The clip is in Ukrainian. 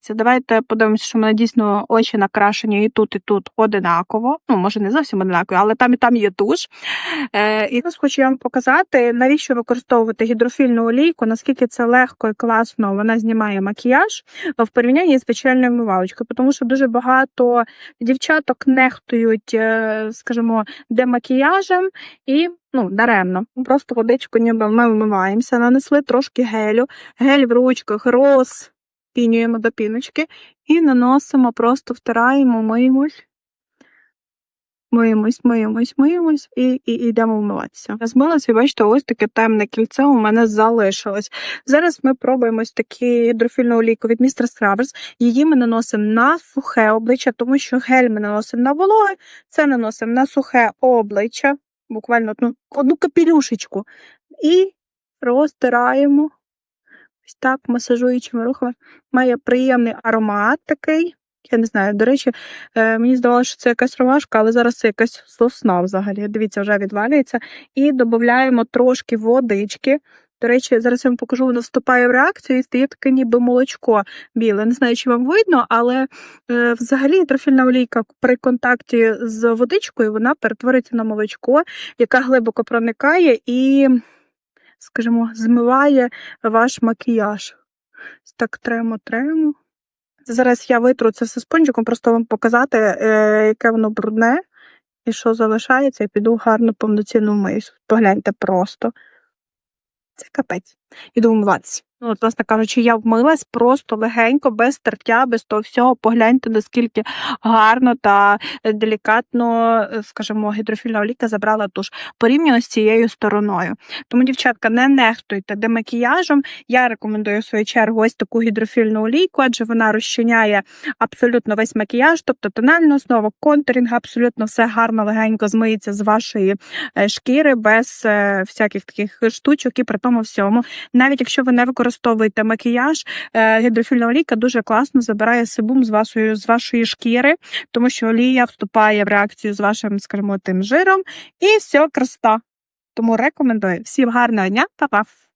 Це давайте подивимося, що в мене дійсно очі накрашені і тут, і тут одинаково. Ну, може, не зовсім одинаково, але там і там є туш. Е, і зараз хочу я вам показати, навіщо використовувати гідрофільну олійку, наскільки це легко і класно вона знімає макіяж в порівнянні з печальною вмивалочкою, тому що дуже багато дівчаток нехтують, е, скажімо, демакіяжем і ну, даремно. Просто водичку ніби ми вмиваємося, нанесли трошки гелю, гель в ручках, роз пінюємо до піночки і наносимо, просто втираємо, миємось. Миємось, миємось, миємось і, і, і йдемо вмиватися. Я змилася, і бачите, ось таке темне кільце у мене залишилось. Зараз ми пробуємо ось таку гідрофільну олійку від Mr. Scrubbers. Її ми наносимо на сухе обличчя, тому що гель ми наносимо на вологе, це наносимо на сухе обличчя, буквально одну, одну капелюшечку. І розтираємо ось так масажуючими рухами. Має приємний аромат такий. Я не знаю, до речі, е, мені здавалося, що це якась ромашка, але зараз це якась сосна взагалі. Дивіться, вже відвалюється. І додаємо трошки водички. До речі, зараз я вам покажу, воно вступає в реакцію і стає таке ніби молочко біле. Не знаю, чи вам видно, але е, взагалі гідрофільна олійка при контакті з водичкою вона перетворюється на молочко, яка глибоко проникає і, скажімо, змиває ваш макіяж. Так тремо, тремо. Зараз я витру це все спонжиком, просто вам показати, е, яке воно брудне і що залишається, і піду гарно повноцінно вмиюсь. Погляньте просто. Це капець. Іду вмиватися. Ну, от, власне кажучи, я вмилась просто легенько, без тертя, без того всього. Погляньте, наскільки гарно та делікатно, скажімо, гідрофільна олійка забрала туш порівняно з цією стороною. Тому, дівчатка, не нехтуйте демакіяжем. Я рекомендую в свою чергу ось таку гідрофільну олійку, адже вона розчиняє абсолютно весь макіяж, тобто тональну основу, контурінг, абсолютно все гарно, легенько змиється з вашої е, шкіри без е, всяких таких штучок і при тому всьому. Навіть якщо ви не використовуєте макіяж, е, гідрофільна олійка дуже класно забирає себум з вашої, з вашої шкіри, тому що олія вступає в реакцію з вашим, скажімо, тим жиром, і все, красота. Тому рекомендую. Всім гарного дня, па-па!